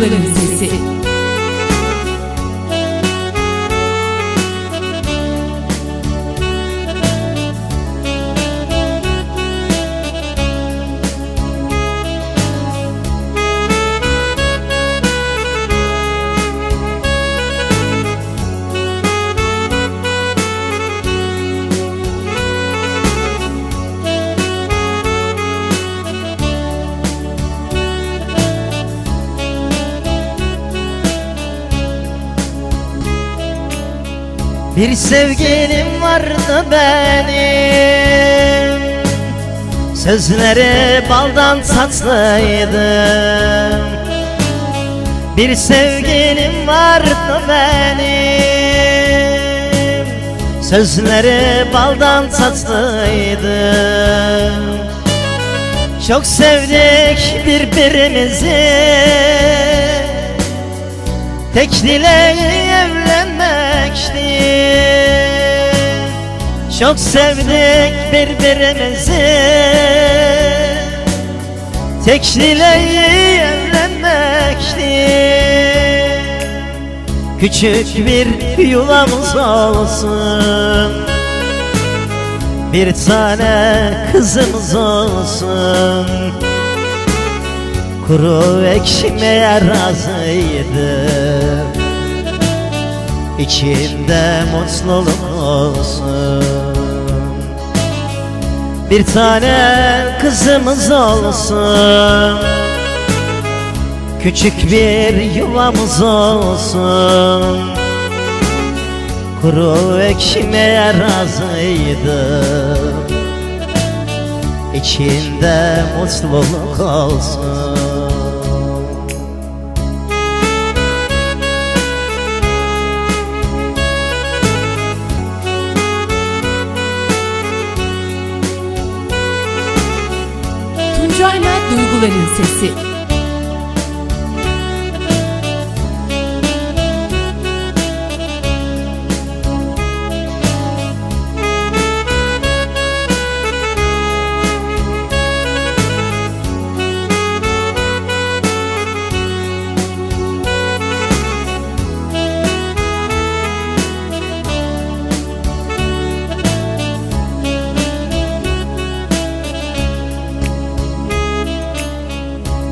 duyguların sesi. Bir sevgilim vardı benim. Sözleri baldan tatlıydı Bir sevgilim vardı benim. Sözleri baldan tatlıydı Çok sevdik birbirimizi. Tek dileği evlenmekti Çok sevdik birbirimizi. Tek dileği evlenmekti. Küçük bir yuvamız olsun. Bir tane kızımız olsun. Kuru ekşimeye razıydım İçimde mutluluk olsun. Bir tane kızımız olsun. Küçük bir yuvamız olsun. Kuru ekşimeye razıydım İçinde mutluluk olsun duyguların sesi.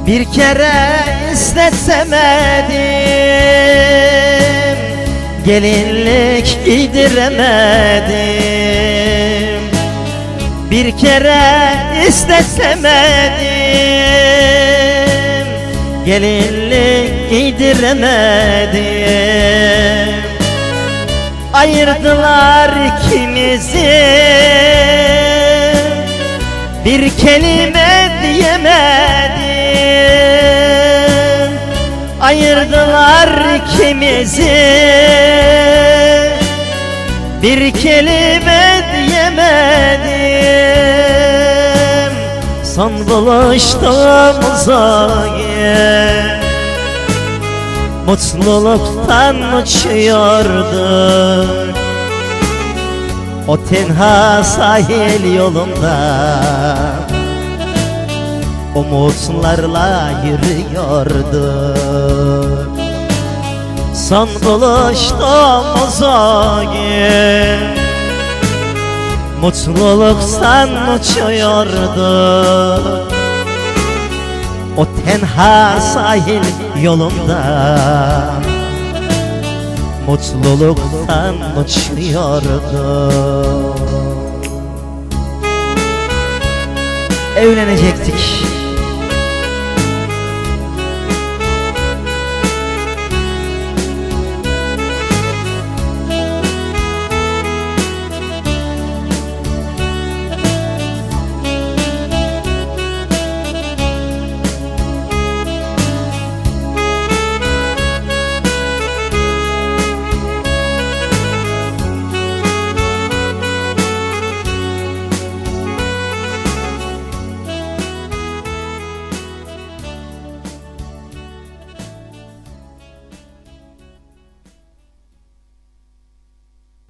Bir kere istesemedim Gelinlik giydiremedim. Bir kere istesemedim Gelinlik giydiremedim. Ayırdılar ikimizi Bir kelime Ayırdılar ikimizi. Bir kelime diyemedim. Buluştuğumuza gel. Mutluluktan uçuyordum O tenha sahil yolunda Umutlarla yürüyordum Son buluştuğumuz o Mutluluktan uçuyordum O tenha sahil yolunda. Mutluluktan uçuyordum Evlenecektik